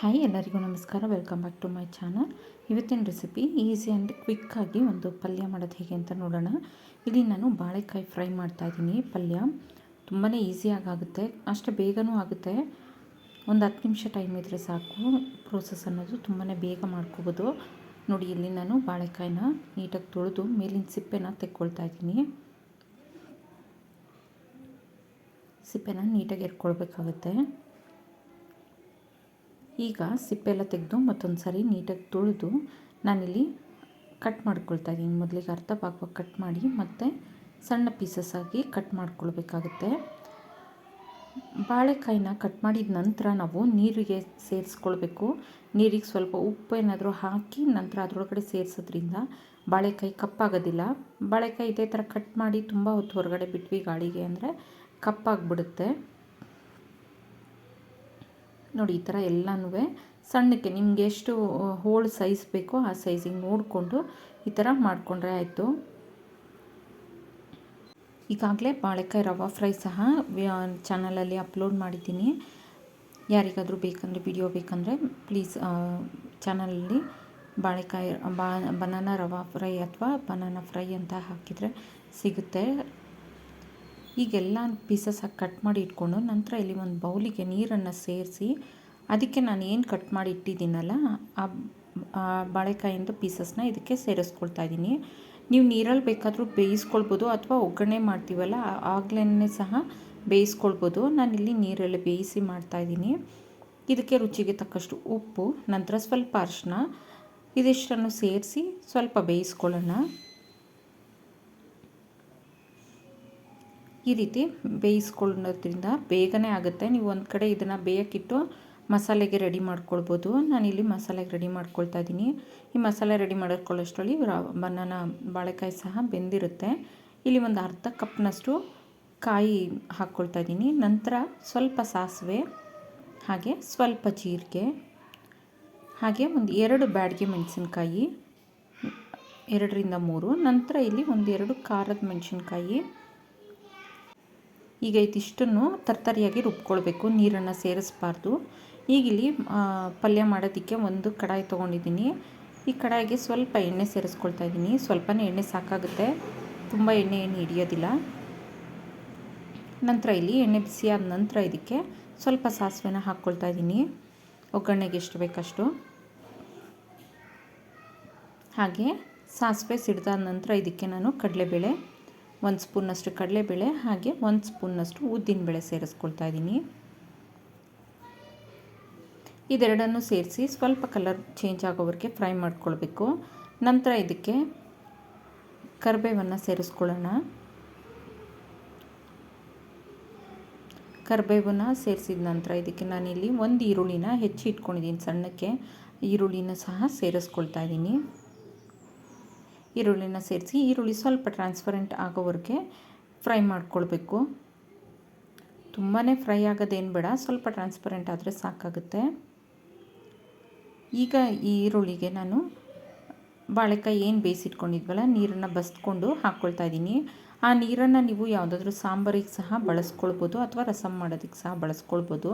Hi, ಎಲ್ಲರಿಗೂ ನಮಸ್ಕಾರ. Welcome back to my channel ಇವತ್ತಿನ ರೆಸಿಪಿ ಈಸಿ ಆ್ಯಂಡ್ ಕ್ವಿಕ್ಕಾಗಿ ಒಂದು ಪಲ್ಯ ಮಾಡೋದು ಹೇಗೆ ಅಂತ ನೋಡೋಣ. ಇಲ್ಲಿ ನಾನು ಬಾಳೆಕಾಯಿ ಫ್ರೈ ಮಾಡ್ತಾಯಿದ್ದೀನಿ ಪಲ್ಯ. ತುಂಬಾ ಈಸಿಯಾಗಿ ಆಗುತ್ತೆ ಅಷ್ಟು ಬೇಗನೂ ಆಗುತ್ತೆ. ಒಂದು ಹತ್ತು ನಿಮಿಷ ಟೈಮ್ ಇದ್ದರೆ ಸಾಕು. ಪ್ರೋಸೆಸ್ ಅನ್ನೋದು ತುಂಬಾ ಬೇಗ ಮಾಡ್ಕೋಬೋದು. ನೋಡಿ, ಇಲ್ಲಿ ನಾನು ಬಾಳೆಕಾಯಿನ ನೀಟಾಗಿ ತೊಳೆದು ಮೇಲಿನ ಸಿಪ್ಪೆನ ತೆಕ್ಕೊಳ್ತಾ ಇದ್ದೀನಿ. ಸಿಪ್ಪೆನ ನೀಟಾಗಿ ಎರ್ಕೊಳ್ಬೇಕಾಗುತ್ತೆ. ಈಗ ಸಿಪ್ಪೆಲ್ಲ ತೆಗೆದು ಮತ್ತೊಂದು ಸಾರಿ ನೀಟಾಗಿ ತೊಳೆದು ನಾನಿಲ್ಲಿ ಕಟ್ ಮಾಡ್ಕೊಳ್ತಾ ಇದ್ದೀನಿ. ಮೊದಲಿಗೆ ಅರ್ಧ ಭಾಗವಾಗಿ ಕಟ್ ಮಾಡಿ ಮತ್ತು ಸಣ್ಣ ಪೀಸಸ್ ಆಗಿ ಕಟ್ ಮಾಡ್ಕೊಳ್ಬೇಕಾಗುತ್ತೆ. ಬಾಳೆಕಾಯಿನ ಕಟ್ ಮಾಡಿದ ನಂತರ ನಾವು ನೀರಿಗೆ ಸೇರಿಸ್ಕೊಳ್ಬೇಕು. ನೀರಿಗೆ ಸ್ವಲ್ಪ ಉಪ್ಪು ಏನಾದರೂ ಹಾಕಿ ನಂತರ ಅದರೊಳಗಡೆ ಸೇರಿಸೋದ್ರಿಂದ ಬಾಳೆಕಾಯಿ ಕಪ್ಪಾಗೋದಿಲ್ಲ. ಬಾಳೆಕಾಯಿ ಇದೇ ಥರ ಕಟ್ ಮಾಡಿ ತುಂಬ ಹೊತ್ತು ಹೊರಗಡೆ ಬಿಟ್ವಿ ಗಾಳಿಗೆ ಅಂದರೆ ಕಪ್ಪಾಗಿಬಿಡುತ್ತೆ. ನೋಡಿ, ಈ ಥರ ಎಲ್ಲನೂ ಸಣ್ಣಕ್ಕೆ ನಿಮಗೆ ಎಷ್ಟು ಹೋಳು ಸೈಜ್ ಬೇಕೋ ಆ ಸೈಜಿಗೆ ನೋಡಿಕೊಂಡು ಈ ಥರ ಮಾಡಿಕೊಂಡ್ರೆ ಆಯಿತು. ಈಗಾಗಲೇ ಬಾಳೆಕಾಯಿ ರವಾ ಫ್ರೈ ಸಹ ಚಾನಲಲ್ಲಿ ಅಪ್ಲೋಡ್ ಮಾಡಿದ್ದೀನಿ. ಯಾರಿಗಾದರೂ ಬೇಕಂದರೆ ವಿಡಿಯೋ ಬೇಕಂದರೆ ಪ್ಲೀಸ್ ಚಾನಲಲ್ಲಿ ಬಾಳೆಕಾಯಿ ಬನಾನಾ ರವಾ ಫ್ರೈ ಅಥವಾ ಬನಾನಾ ಫ್ರೈ ಅಂತ ಹಾಕಿದರೆ ಸಿಗುತ್ತೆ. ಈಗೆಲ್ಲ ಪೀಸಸ್ ಹಾಕಿ ಕಟ್ ಮಾಡಿ ಇಟ್ಕೊಂಡು ನಂತರ ಇಲ್ಲಿ ಒಂದು ಬೌಲಿಗೆ ನೀರನ್ನು ಸೇರಿಸಿ, ಅದಕ್ಕೆ ನಾನು ಏನು ಕಟ್ ಮಾಡಿ ಇಟ್ಟಿದ್ದೀನಲ್ಲ, ಆ ಬಾಳೆಕಾಯಿಂದ ಪೀಸಸ್ನ ಇದಕ್ಕೆ ಸೇರಿಸ್ಕೊಳ್ತಾ ಇದ್ದೀನಿ. ನೀವು ನೀರಲ್ಲಿ ಬೇಕಾದರೂ ಬೇಯಿಸ್ಕೊಳ್ಬೋದು ಅಥವಾ ಒಗ್ಗರಣೆ ಮಾಡ್ತೀವಲ್ಲ ಆಗ್ಲೇ ಸಹ ಬೇಯಿಸ್ಕೊಳ್ಬೋದು. ನಾನಿಲ್ಲಿ ನೀರಲ್ಲಿ ಬೇಯಿಸಿ ಮಾಡ್ತಾಯಿದ್ದೀನಿ ಇದಕ್ಕೆ ರುಚಿಗೆ ತಕ್ಕಷ್ಟು ಉಪ್ಪು, ನಂತರ ಸ್ವಲ್ಪ ಅರಿಶಿನ, ಇದಿಷ್ಟನ್ನು ಸೇರಿಸಿ ಸ್ವಲ್ಪ ಬೇಯಿಸ್ಕೊಳ್ಳೋಣ. ಈ ರೀತಿ ಬೇಯಿಸ್ಕೊಳ್ಳೋದ್ರಿಂದ ಬೇಗನೆ ಆಗುತ್ತೆ. ನೀವು ಒಂದು ಕಡೆ ಇದನ್ನು ಬೇಯಕ್ಕಿಟ್ಟು ಮಸಾಲೆಗೆ ರೆಡಿ ಮಾಡ್ಕೊಳ್ಬೋದು. ನಾನಿಲ್ಲಿ ಮಸಾಲೆಗೆ ರೆಡಿ ಮಾಡ್ಕೊಳ್ತಾ ಇದ್ದೀನಿ. ಈ ಮಸಾಲೆ ರೆಡಿ ಮಾಡ್ಕೊಳ್ಳೋಷ್ಟರಲ್ಲಿ ಬನಾನ, ಬಾಳೆಕಾಯಿ ಸಹ ಬೆಂದಿರುತ್ತೆ. ಇಲ್ಲಿ ಒಂದು ಅರ್ಧ ಕಪ್ನಷ್ಟು ಕಾಯಿ ಹಾಕ್ಕೊಳ್ತಾ ಇದ್ದೀನಿ. ನಂತರ ಸ್ವಲ್ಪ ಸಾಸಿವೆ, ಹಾಗೆ ಸ್ವಲ್ಪ ಜೀರಿಗೆ, ಹಾಗೆ ಒಂದು ಎರಡು ಬ್ಯಾಡಿಗೆ ಮೆಣಸಿನ್ಕಾಯಿ, ಎರಡರಿಂದ ಮೂರು. ನಂತರ ಇಲ್ಲಿ ಒಂದು ಎರಡು ಖಾರದ ಮೆಣಸಿನ್ಕಾಯಿ ಈಗ ಇದಿಷ್ಟನ್ನು ತರ್ತರಿಯಾಗಿ ರುಬ್ಕೊಳ್ಬೇಕು, ನೀರನ್ನು ಸೇರಿಸ್ಬಾರ್ದು. ಈಗ ಇಲ್ಲಿ ಪಲ್ಯ ಮಾಡೋದಕ್ಕೆ ಒಂದು ಕಡಾಯಿ ತೊಗೊಂಡಿದ್ದೀನಿ. ಈ ಕಡಾಯಿಗೆ ಸ್ವಲ್ಪ ಎಣ್ಣೆ ಸೇರಿಸ್ಕೊಳ್ತಾ ಇದ್ದೀನಿ. ಸ್ವಲ್ಪನೇ ಎಣ್ಣೆ ಸಾಕಾಗುತ್ತೆ. ತುಂಬ ಎಣ್ಣೆ ಏನು ಹಿಡಿಯೋದಿಲ್ಲ. ನಂತರ ಇಲ್ಲಿ ಎಣ್ಣೆ ಬಿಸಿಯಾದ ನಂತರ ಇದಕ್ಕೆ ಸ್ವಲ್ಪ ಸಾಸಿವೆನ ಹಾಕ್ಕೊಳ್ತಾ ಇದ್ದೀನಿ. ಒಗ್ಗರಣೆಗೆ ಎಷ್ಟು ಬೇಕಷ್ಟು. ಹಾಗೆ ಸಾಸಿವೆ ಸಿಡ್ದಾದ ನಂತರ ಇದಕ್ಕೆ ನಾನು ಕಡಲೆಬೇಳೆ. ಒಂದು ಸ್ಪೂನ್ನಷ್ಟು ಕಡಲೆಬೇಳೆ ಹಾಗೆ ಒಂದು ಸ್ಪೂನ್ನಷ್ಟು ಉದ್ದಿನಬೇಳೆ ಸೇರಿಸ್ಕೊಳ್ತಾ ಇದ್ದೀನಿ. ಇದೆರಡನ್ನು ಸೇರಿಸಿ ಸ್ವಲ್ಪ ಕಲರ್ ಚೇಂಜ್ ಆಗೋವರೆಗೆ ಫ್ರೈ ಮಾಡ್ಕೊಳ್ಬೇಕು. ನಂತರ ಇದಕ್ಕೆ ಕರಿಬೇವನ್ನು ಸೇರಿಸ್ಕೊಳ್ಳೋಣ. ಕರಿಬೇವನ್ನ ಸೇರಿಸಿದ ನಂತರ ಇದಕ್ಕೆ ನಾನಿಲ್ಲಿ ಒಂದು ಈರುಳ್ಳಿನ ಹೆಚ್ಚಿ ಇಟ್ಕೊಂಡಿದ್ದೀನಿ ಸಣ್ಣಕ್ಕೆ. ಈರುಳ್ಳಿನ ಸಹ ಸೇರಿಸ್ಕೊಳ್ತಾ ಇದ್ದೀನಿ. ಈರುಳ್ಳಿನ ಸೇರಿಸಿ, ಈರುಳ್ಳಿ ಸ್ವಲ್ಪ ಟ್ರಾನ್ಸ್ಪರೆಂಟ್ ಆಗೋವರೆಗೆ ಫ್ರೈ ಮಾಡ್ಕೊಳ್ಬೇಕು. ತುಂಬಾ ಫ್ರೈ ಆಗೋದೇನು ಬೇಡ, ಸ್ವಲ್ಪ ಟ್ರಾನ್ಸ್ಪರೆಂಟ್ ಆದರೆ ಸಾಕಾಗುತ್ತೆ. ಈಗ ಈ ಈರುಳ್ಳಿಗೆ ನಾನು ಬಾಳೆಕಾಯಿ ಏನು ಬೇಯಿಸಿಟ್ಕೊಂಡಿದ್ವಲ್ಲ, ನೀರನ್ನು ಬಸ್ಕೊಂಡು ಹಾಕ್ಕೊಳ್ತಾ ಇದ್ದೀನಿ. ಆ ನೀರನ್ನು ನೀವು ಯಾವುದಾದ್ರೂ ಸಾಂಬಾರಿಗೆ ಸಹ ಬಳಸ್ಕೊಳ್ಬೋದು ಅಥವಾ ರಸಮ್ ಮಾಡೋದಕ್ಕೆ ಸಹ ಬಳಸ್ಕೊಳ್ಬೋದು.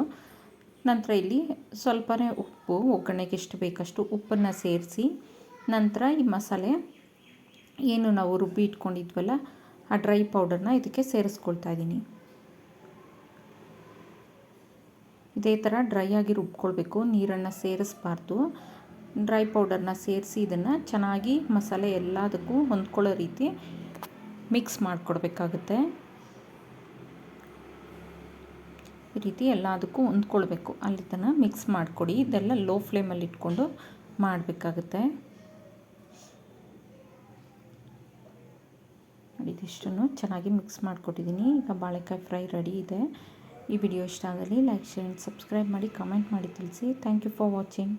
ನಂತರ ಇಲ್ಲಿ ಸ್ವಲ್ಪನೇ ಉಪ್ಪು, ಒಗ್ಗರಣೆಗೆ ಎಷ್ಟು ಬೇಕಷ್ಟು ಉಪ್ಪನ್ನು ಸೇರಿಸಿ, ನಂತರ ಈ ಮಸಾಲೆ ಏನು ನಾವು ರುಬ್ಬಿ ಇಟ್ಕೊಂಡಿದ್ವಲ್ಲ, ಆ ಡ್ರೈ ಪೌಡರ್ನ ಇದಕ್ಕೆ ಸೇರಿಸ್ಕೊಳ್ತಾ ಇದ್ದೀನಿ ಇದೇ ಥರ ಡ್ರೈ ಆಗಿ ರುಬ್ಕೊಳ್ಬೇಕು, ನೀರನ್ನು ಸೇರಿಸ್ಬಾರ್ದು. ಡ್ರೈ ಪೌಡರ್ನ ಸೇರಿಸಿ ಇದನ್ನು ಚೆನ್ನಾಗಿ ಮಸಾಲೆ ಎಲ್ಲದಕ್ಕೂ ಹೊಂದ್ಕೊಳ್ಳೋ ರೀತಿ ಮಿಕ್ಸ್ ಮಾಡಿಕೊಡ್ಬೇಕಾಗುತ್ತೆ. ಈ ರೀತಿ ಎಲ್ಲದಕ್ಕೂ ಹೊಂದ್ಕೊಳ್ಬೇಕು. ಅಲ್ಲಿ ತನಕ ಮಿಕ್ಸ್ ಮಾಡಿಕೊಡಿ, ಇದೆಲ್ಲ ಲೋ ಫ್ಲೇಮಲ್ಲಿ ಇಟ್ಕೊಂಡು ಮಾಡಬೇಕಾಗುತ್ತೆ. ಇದಿಷ್ಟನ್ನು ಚೆನ್ನಾಗಿ ಮಿಕ್ಸ್ ಮಾಡಿಕೊಟ್ಟಿದ್ದೀನಿ. ಈಗ ಬಾಳೆಕಾಯಿ ಫ್ರೈ ರೆಡಿ ಇದೆ. ಈ ವಿಡಿಯೋ ಇಷ್ಟ ಆಗಲಿ ಲೈಕ್ ಶೇರ್ ಸಬ್ಸ್ಕ್ರೈಬ್ ಮಾಡಿ ಕಮೆಂಟ್ ಮಾಡಿ ತಿಳಿಸಿ. Thank you for watching